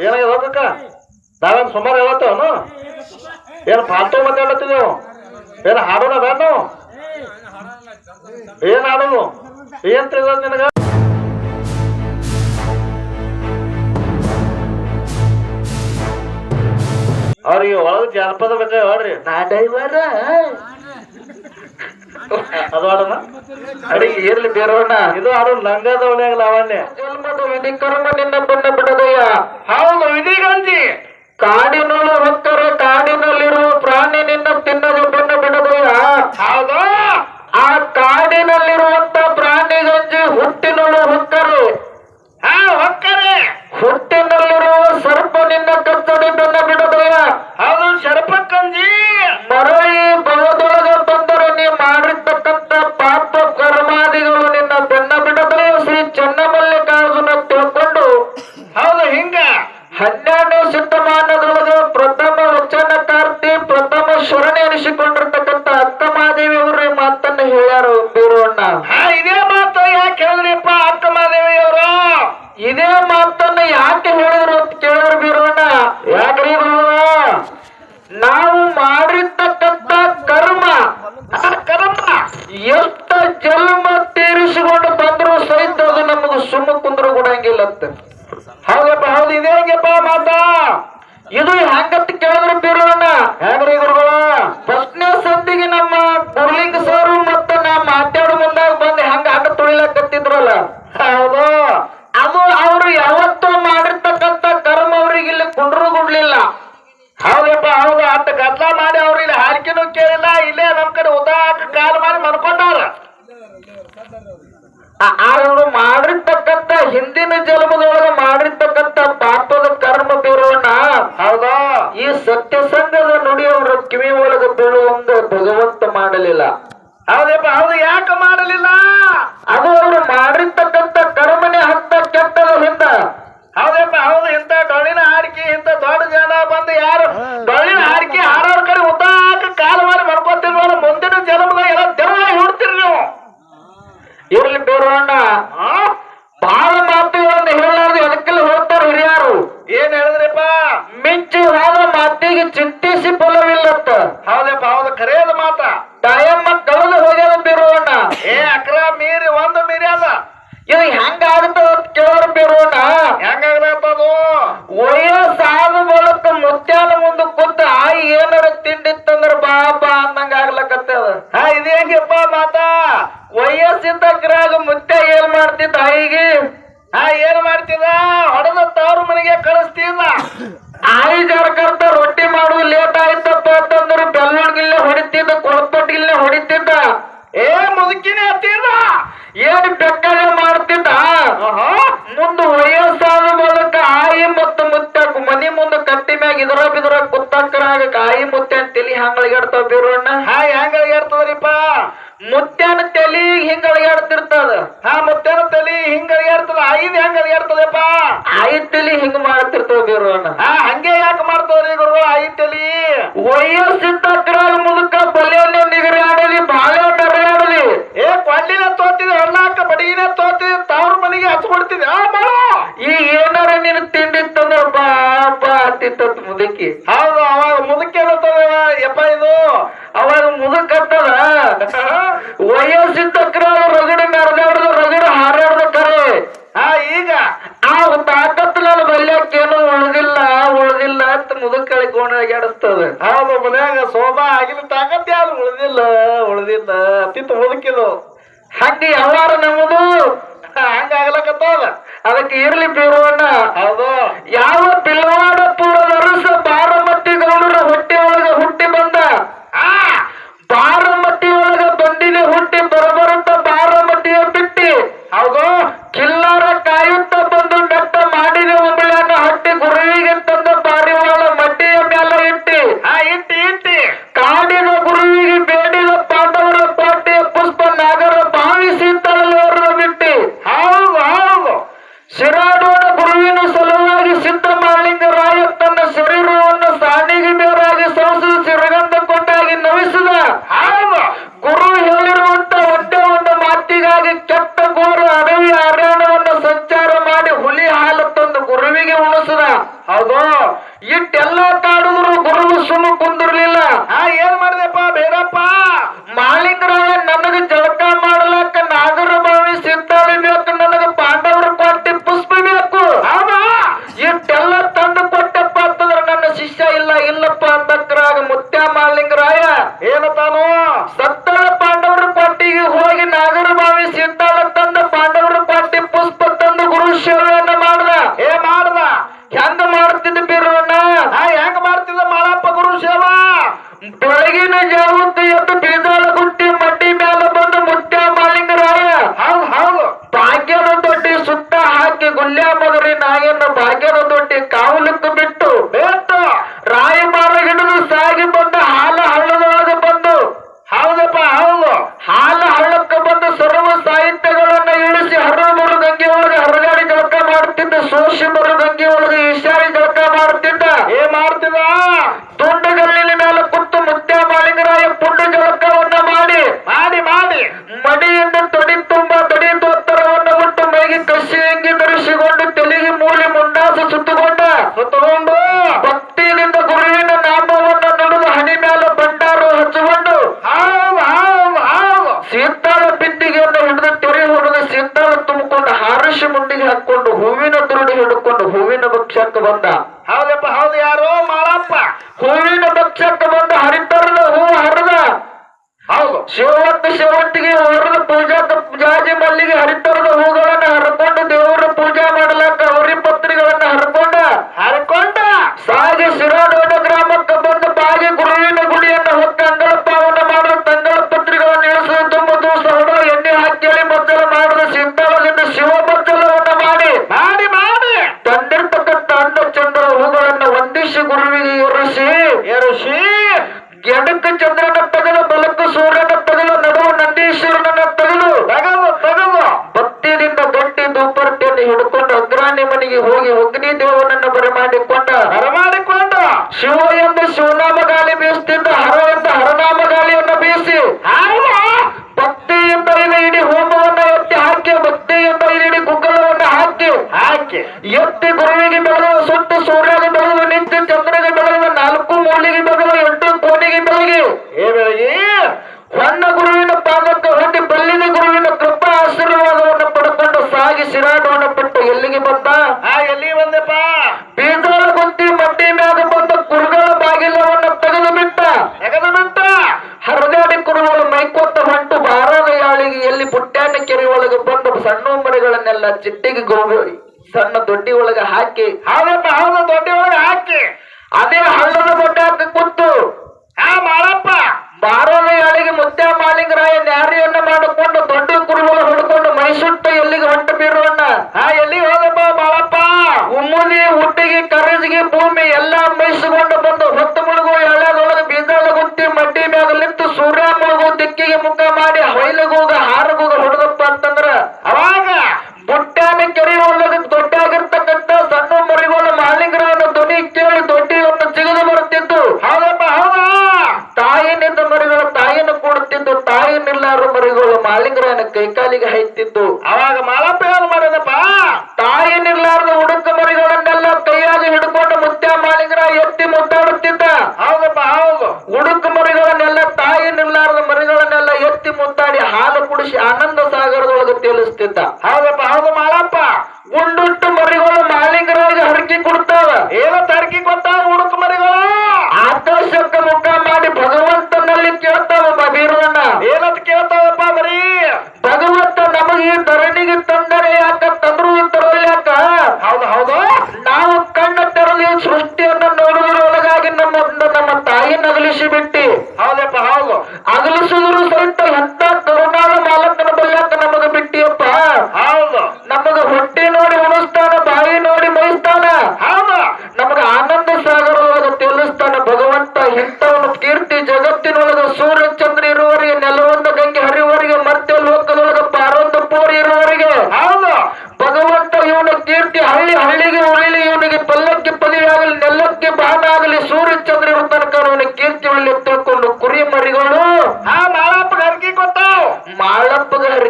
ಏನಾಗಿದೆ ಹೋಗಕ್ಕ ನಾವೇನು ಸುಮಾರು ಹೇಳತ್ತವನು ಏನು ಫಾಲ್ತು ಮಾತಾಡತ್ತಿದ್ದೇವು ಏನು ಹಾಡೋಣ ಬೇಡ ಏನು ಹಾಡೋದು ಏನ್ ತಿಳಿದ ನಿನಗ? ಅವ್ರಿಗೆ ಒಳಗೆ ಜಾನಪದ ಬೇಕಾಗ್ರಿ ನಾ ಡೈವರ ಅದು ಆಡೋಣ ಅಡಿಗೆ ಇರ್ಲಿ ಬೇರೋಣ ಇದು ಆರು ಲಂಗದ ಆಗಲ್ಲ ಲಾವಣ್ಯ ಜನ್ಮದ ವಿಧಿ ಕರ್ಮ ನಿನ್ನ ಬಣ್ಣ ಬಿಡದಯ್ಯ ಹೌದು ವಿಧಿಗಂಜಿ ಕಾಡಿನಲ್ಲಿ ಹೊಕ್ಕರೆ ಕಾಡಿನಲ್ಲಿರುವ ಪ್ರಾಣಿ ನಿನ್ನ ತಿನ್ನಲು ಬಣ್ಣ ಬಿಡದಯ್ಯ ಹೌದು. ಆ ಕಾಡಿನಲ್ಲಿರುವಂತ ಪ್ರಾಣಿಗಂಜಿ ಹುಟ್ಟಿನಲ್ಲಿ ಹೊಕ್ಕರು. ಹಾ ಹೊಕ್ಕರೆ. ಹುಟ್ಟಿನಲ್ಲಿರುವ ಸರ್ಪ ನಿನ್ನ ಕತ್ತಡಿ ಇದೇ ಮಾತನ್ನ ಯಾಕೆ ಹೇಳಿದ್ರು ಅಂತ ಕೇಳಿದ್ರು ಬೀರಣ್ಣ ಯಾಕ್ರಿ ಗುರುಗಳ? ನಾವು ಮಾಡಿರ್ತಕ್ಕಂಥ ಕರ್ಮ ಆ ಕರ್ಮ ಎಷ್ಟ ಜನ್ಮ ತೀರಿಸಿಕೊಂಡು ಬಂದ್ರು ಸಹಿತ ಅದು ನಮಗೆ ಸುಮ್ಮ ಕುಂದ್ರು ಕೊಡಂಗಿಲ್ಲಂತೆ ಹೌದಪ್ಪ ಹೌದು ಇದೇ ಹೆಂಗಪ್ಪ ಮಾತಾ ಇದು ಹೆಂಗಂತ ಕೇಳಿದ್ರು ಬೀರೋಣ ಹೆಂಗ್ರಿ ಗುರುಗಳ ಫಸ್ಟ್ನೇ ಸಂದಿಗೆ ನಮ್ಮ ಗುರ್ಲಿಂಗ ಸರ್ ಮತ್ತ ನಾ ಮಾತಾಡೋ ಮುಂದಾಗ ಬಂದು ಹೆಂಗ ಆಟ ತುಳಿಲಕತ್ತಿದ್ರಲ್ಲ ಹೌದು ಅದು ಅವರು ಯಾವತ್ತೂ ಮಾಡಿರ್ತಕ್ಕಂಥ ಕರ್ಮ ಅವ್ರಿಗೆ ಇಲ್ಲಿ ಕುಂಡ್ರು ಗುಡ್ಲಿಲ್ಲ ಹೌದಪ್ಪ ಹೌದು ಅತ್ತ ಗದ್ಲ ಮಾಡಿ ಅವ್ರು ಇಲ್ಲಿ ಹಾರಿಕೆನೂ ಕೇಳಿಲ್ಲ ಇಲ್ಲೇ ನಮ್ ಕಡೆ ಉದಾಕ ಕಾಲ್ ಮಾಡಿ ಮನ್ಕೊಂಡವ್ರ ಆ- ಅವರು ಮಾಡಿರ್ತಕ್ಕಂಥ ಹಿಂದಿನ ಜನ್ಮದೊಳಗೆ ಮಾಡಿರ್ತಕ್ಕಂಥ ಪಾಪದ ಕರ್ಮ ಬೀರೋಣ ಹೌದಾ ಈ ಸತ್ಯಸಂಗದ ನುಡಿ ಅವರ ಕಿವಿ ಒಳಗೆ ಬೀಳುವಂಗ ಭಗವಂತ ಮಾಡಲಿಲ್ಲ. ಹೌದಪ್ಪ ಹೌದು ಯಾಕೆ ಮಾಡಲಿಲ್ಲ? ಅದು ಅವರು ಮಾಡಿರ್ತಕ್ಕಂಥ ಕರ್ಮನೆ ಹತ್ತ ಕೆಟ್ಟದ ಹಿಂದ. ಹೌದಪ್ಪ ಹೌದು ಇಂಥ ಡೊಳ್ಳಿನ ಹಾಡಿಕೆ ಇಂಥ ದೊಡ್ಡ ಜನ ಬಂದು ಯಾರು ಡೊಳ್ಳಿನ ಹಾಡಿಕೆ ಹಾರೋರ್ ಕಡೆ ಉದ್ದಾಕ ಕಾಲು ಮಾಡಿ ಮರ್ಕೋತಿಲ್ವಲ್ಲ ಮುಂದಿನ ಜನ್ಮದಾಗ ಎಲ್ಲ ದೇವರಾಗಿ ಹುಡ್ತೀರಿ ನೀವು. ಇರ್ಲಿ ಬೇರೋಣ ಬಹಳ ಒಂದು ಹೇಳಾರ್ದು ಅದಕ್ಕೆಲ್ಲ ಹೋಗ್ತಾರ ಹಿರಿಯಾರು. ಏನ್ ಹೇಳಿದ್ರಿಪ್ಪ? ಮಿಂಚಿ ಹೋದ ಮಾತಿಗೆ ಚಿಂತಿಸಿ ಫಲವಿಲ್ಲತ್ತ ಹೌದಪ್ಪ ಹೌದು ಕರೆಯದ ಮಾತ ಟೈಮ್ ಕಳೆದು ಹೋಗ್ಯದ ಬೇರೋಣ ಏ ಅಕ್ರ ಮೀರಿ ಒಂದು ಮೀರಿ ಅದ ಇದು ಹೆಂಗ ಆಗುತ್ತದ ಅಂತ ಕೇಳೋರು ಬೇರೋಣ ಹೆಂಗಾಗ್ಲತ್ತದು ವಯಸ್ಸಾದ ಬಳಕ ಮುತ್ಯಾನ ಮುಂದೆ ಕೂತ ಆಯಿ ಏನಾರ ಬಾ ಅಂದಂಗ ಆಗ್ಲಕತ್ತದ. ಹಾ ಇದು ಮಾತಾ? ಮಾತಾ ವಯಸ್ಸಿದ್ದಕ್ರಾಗ ಮುತ್ತೆ ಏನ್ ಮಾಡ್ತಿದ್ದ ತಾಯಿಗೆ ಹಾ, ಏನ್ ಮಾಡ್ತಿದ್ದ? ಹೊಡೆದ ತವ್ರ ಮನೆಗೆ ಕಳಿಸ್ತಿದ್ದ. ಬೀರೋಣ್ಣ ಹಾ ಹೆಂಗ ಏರ್ತದ್ರಿಪ್ಪ? ತಲಿ ಮುದುಕಳಿ ಗೋಣಾಗ್ಯಾಡಿಸ್ತದ ಆದ ಮನ್ಯಾಗ ಸೋಭಾ ಆಗಿನ ತಾಕತ್ ಯಾರು? ಉಳ್ದಿಲ್ಲ ಉಳ್ದಿಲ್ಲ. ಅತಿತ್ ಮುದುಕಿದು ಹಂಗೆ ಯಾವಾರ ನಮ್ಮದು ಹಂಗಾಗ್ಲಕತ್ತದ ಅದಕ್ಕೆ ಇರ್ಲಿ ಬೀರುವಣ್ಣ ಹೌದು. ಯಾವ ಬಿಲ್ವಾಡಪುರದ ಅರಸ ಬಾರಮತಿ ಗೌಡರ ಹೊಟ್ಟೆ ಒಳಗ ಹುಟ್ಟಿ ಬಂದ? ಆ! ಬಾರಮತಿ ಹೂವಿನ ದುರುಡಿ ಹಿಡ್ಕೊಂಡು ಹೂವಿನ ಭಕ್ಷಕ್ಕೆ ಬಂದ. ಹೌದಪ್ಪ ಹೌದು ಯಾರೋ ಮಾಡಪ್ಪ ಹೂವಿನ ಭಕ್ಷಕ್ಕೆ ಬಂದು ಹರಿತರದ ಹೂ ಹರಿದ. ಹೌದು. ಶಿವತ್ತು ಶಿವತ್ತಿಗೆ ಹರಿದ ಪೂಜಾ ಜಾಜಿ ಮಲ್ಲಿಗೆ ಹರಿತರದ ಹೂ चिट्टी की गुम हुई ಮನುಷ್ಯ ಆನಂದ ಸಾಗರದೊಳಗೆ ತೇಲಿಸ್ತಿದ್ದ. ಹಾಗಪ್ಪ ಹಾಗ ಮಾಡಪ್ಪ ಗುಂಡುಟ್ಟು ಮರಿಗಳು ಮಾಲೀಕರೊಳಗೆ ಹರಕಿ ಕೊಡ್ತಾವ. ಏನ ತರಕಿ ಕೊಡ್ತಾವ ಹುಡುಕ ಮರಿಗಳು. ಆಕರ್ಷಕ ಮುಖ ಮಾಡಿ ಭಗವಂತನಲ್ಲಿ ಕೇಳ್ತಾವ ಬೀರಣ್ಣ ಏನಂತ ಕೇಳ್ತಾವಪ್ಪ ಬರೀ? ಭಗವಂತ ನಮಗೆ ಧರಣಿಗೆ ತಂದರೆ ಯಾಕ, ತಂದ್ರು ತರೋ ಯಾಕ? ಹೌದು ಹೌದು. ನಾವು ಕಣ್ಣ ತೆರಲಿ ಸೃಷ್ಟಿಯನ್ನು ನೋಡುವುದರೊಳಗಾಗಿ ನಮ್ಮ ನಮ್ಮ ತಾಯಿನ ಅಗಲಿಸಿ ಬಿಟ್ಟಿ ಹೌದಪ್ಪ, ಹೌದು. ಅಗಲಿಸಿದ್ರು ಸಹಿತ ಎಂತ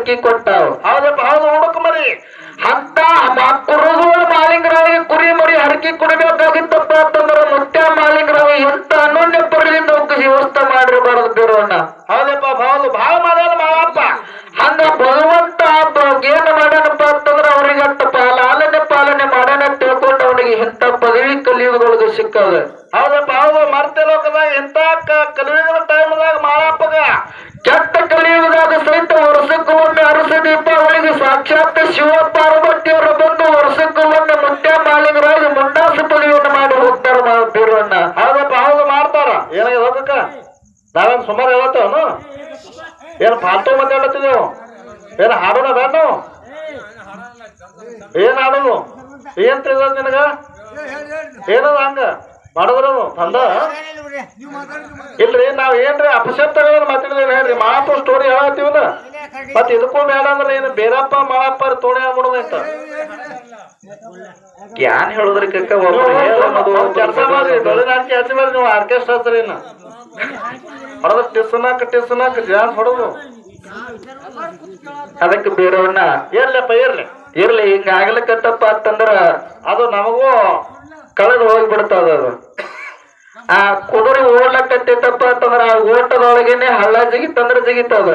ಹುಡುಕಿ ಕೊಟ್ಟಾವು. ಹೌದಪ್ಪ ಹೌದು ಮರಿ. ಅಂತ ಕುರುದು ಮಾಲಿಂಗರಾವಿಗೆ ಕುರಿ ಮರಿ ಹರಕಿ ಕುಡಿಬೇಕಾಗಿತ್ತಪ್ಪ ಅಂತಂದ್ರೆ ಮುತ್ಯ ಮಾಲಿಂಗರಾಗಿ ಎಂತ ಅನ್ನೋನ್ಯ ಪರದಿಂದ ಅವಕ್ಕೆ ವ್ಯವಸ್ಥೆ ಮಾಡಿರಬಾರದು ಬೀರೋಣ ಹೌದಪ್ಪ ಹೌದು ಭಾಳ ಮಾಡ್ಯಾನ ಮಾವಪ್ಪ ಹಂಗ ಭಗವಂತ ಏನು ಮಾಡ್ಯಾನಪ್ಪ ಅಂತಂದ್ರೆ ಅವ್ರಿಗೆ ಅಂತ ಪಾಲನೆ ಪಾಲನೆ ಮಾಡ್ಯಾನ ತಿಳ್ಕೊಂಡು ಅವನಿಗೆ ಎಂತ ಪದವಿ ಕಲಿಯುವುದೊಳಗೆ ಸಿಕ್ಕದ. ಬೀರಣ್ಣ ಹೌದಪ್ಪ ಹೌದು ಮಾಡ್ತಾರ. ಏನಾಗ ಹೋಗಕ್ಕ ನಾವೇನ್ ಸುಮಾರು ಹೇಳತ್ತೇವನು? ಏನ್ ಫಾಲ್ತು ಮತ್ತೆ ಹೇಳತ್ತಿದ್ದೇವು ಏನು ಹಾಡೋಣ ಬೇಡ ಏನ್ ಹಾಡೋದು? ಏನ್ ತಿಳಿದ ನಿನಗ? ಏನದ ಹಂಗ? ಮಾಡಿದ್ರು ತಂದ? ಇಲ್ರಿ, ನಾವ್ ಏನ್ರಿ ಅಪಶಬ್ದಗಳನ್ನ ಮಾತಾಡಿದೇವೆ ಹೇಳ್ರಿ, ಮಾತು ಸ್ಟೋರಿ ಹೇಳತ್ತೀವಲ್ಲ? ಮತ್ ಇದಕ್ಕೂ ಬೇಡ ಅಂದ್ರೆ ಏನು ಬೇರಪ್ಪ ಮಾಳಪ್ಪ ತೋಣೆ ಆಗ್ಬಿಡೋದಂತ ಯಾನ್ ಹೇಳುದ್ರ ಕಕ್ಕ? ಕೆಲಸ ಮಾಡ್ರಿ ಕೆಲಸ ಮಾಡ್ರಿ ನೀವು ಆರ್ಕೆಸ್ಟ್ರಾ ಹಚ್ಚ್ರಿ ಇನ್ನ. ಹೊಡೆದ ಟಿಸ್ನಾಕ್ ಟಿಸ್ನಾಕ್ ಹೊಡೋದು. ಅದಕ್ಕೆ ಬೇರೆಯವ್ರನ್ನ ಇರ್ಲಪ್ಪ ಇರ್ಲಿ. ಇರ್ಲಿ ಹಿಂಗ ಆಗ್ಲಿಕ್ಕತ್ತಪ್ಪ ಅಂತಂದ್ರ ಅದು ನಮಗೂ ಕಳೆದು ಹೋಗ್ಬಿಡ್ತದ ಅದು. ಆ ಕುದುರೆ ಓಡ್ಲಕ್ಕತ್ತೈತಪ್ಪ ಅಂತಂದ್ರ ಆ ಓಟದೊಳಗೇನೆ ಹಳ್ಳ ಜಿಗಿತಂದ್ರ ಜಿಗಿತದ.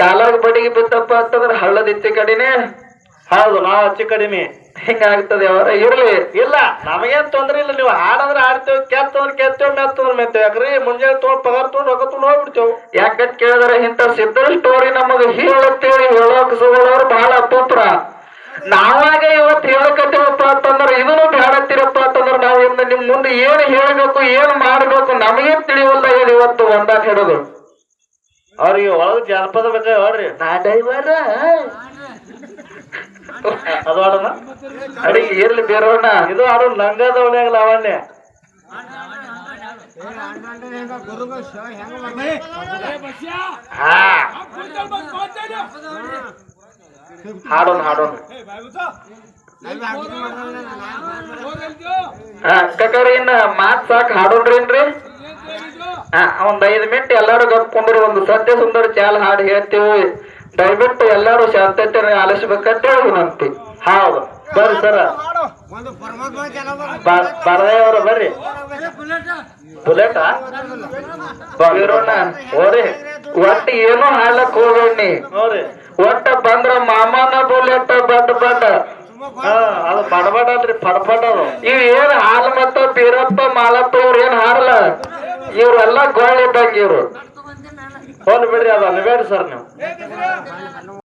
ಕಾಲಾಗ ಬಡಿಗೆ ಬಿತ್ತಪ್ಪ ಅಂತಂದ್ರ ಹಳ್ಳದ ಕಡಿನೆ ಕಡಿನೇ ಹೌದು ನಾವು ಹಚ್ಚಿ ಕಡಿಮೆ. ಹಿಂಗಾಗ್ತದೆ ಅವ್ರ? ಇರ್ಲಿ. ಇಲ್ಲ ನಮಗೇನ್ ತೊಂದ್ರೆ ಇಲ್ಲ. ನೀವು ಹಾಡಂದ್ರೆ ಹಾಡ್ತೇವೆ ಕೆತ್ತಂದ್ರೆ ಕೆತ್ತೇವೆ ಮೆತ್ತಂದ್ರೆ ಮೆತ್ತೇವೆ. ಯಾಕ್ರಿ? ಮುಂಜಾನೆ ತೊಗೊಂಡು ಪಗಾರ ತೊಗೊಂಡು ರೊಕ್ಕ ತೊಗೊಂಡು ಹೋಗ್ಬಿಡ್ತೇವೆ. ಯಾಕಂತ ಕೇಳಿದ್ರೆ ಇಂಥ ಸಿದ್ಧ ಸ್ಟೋರಿ ನಮಗೆ ಹೇಳುತ್ತೇಳಿ ಹೇಳೋಕ್ ಸುಗಳವ್ರು ಬಹಳ ಅಪೂತ್ರ. ನಾವಾಗ ಇವತ್ತು ಹೇಳಕತ್ತೀವಪ್ಪ ಅಂತಂದ್ರೆ ಇದನ್ನು ಬೇಡತ್ತಿರಪ್ಪ ಅಂತಂದ್ರ ನಾವು ಇನ್ನು ನಿಮ್ ಮುಂದೆ ಏನ್ ಹೇಳ್ಬೇಕು ಏನ್ ಮಾಡ್ಬೇಕು ನಮಗೇನ್ ತಿಳಿವಲ್ಲ ಏನ್ ಇವತ್ತು ಒಂದಾನ್ ಹಿಡಿದು. ಅವ್ರಿಗೆ ಒಳಗೆ ಜಾನಪದ ಬೇಕಾಗ್ರಿ ನಾ ನಾಡೈವರ ಅದು ಹಾಡೋಣ? ಅಡಿಗೆ ಇರ್ಲಿ ಬೇರೋಣ ಇದು ಹಾಡು ನಂಗದ ಒಳ್ಳೆಯಾಗ ಲಾವಣ್ಯ ಹಾಡೋಣ ಹಾಡೋಣ. ಕಕ್ಕರಿ ಇನ್ನ ಮಾತ್ ಸಾಕ್ ಹಾಡೋಣ್ರೇನ್ರಿ ಒಂದ್ ಐದು ಮಿನಿಟ್ ಎಲ್ಲಾರು ಗಪ್ಕೊಂಡ್ರಿ ಒಂದು ಸದ್ಯ ಸುಂದರ ಚಾಲ್ ಹಾಡು ಹೇಳ್ತೀವಿ. ದಯವಿಟ್ಟು ಎಲ್ಲರೂ ಶಾಂತತೆ ಆಲಿಸ್ಬೇಕಂತ ವಿನಂತಿ. ಹೌದು. ಬರ್ರಿ ಸರ. ಬರದೇವ್ರ ಬರ್ರಿ. ಬುಲೆಟ? ಬೀರೋಣ ಓರಿ ಒಟ್ಟ ಏನು ಹಾಳಕ್ ನೋಡ್ರಿ ಒಟ್ಟ ಬಂದ್ರ ಮಾಮನ ಬುಲೆಟ್ ಬಡ್ ಬಡ್ ಹಾ ಅದು ಬಡಬಡ ಅಲ್ರಿ ಅದು. ಇವ್ ಏನ್ ಹಾಲ್ ಮತ್ತ ಬೀರಪ್ಪ ಮಾಲಪ್ಪ ಇವ್ರ ಏನ್ ಹಾಡಲ್ಲ ಇವ್ರೆಲ್ಲ ಬಗ್ಗೆ ಇವ್ರು. ಹೋಗ್ಲಿ ಬಿಡ್ರಿ ಅದು ಅನ್ಬೇಡ್ರಿ ಸರ್ ನೀವು.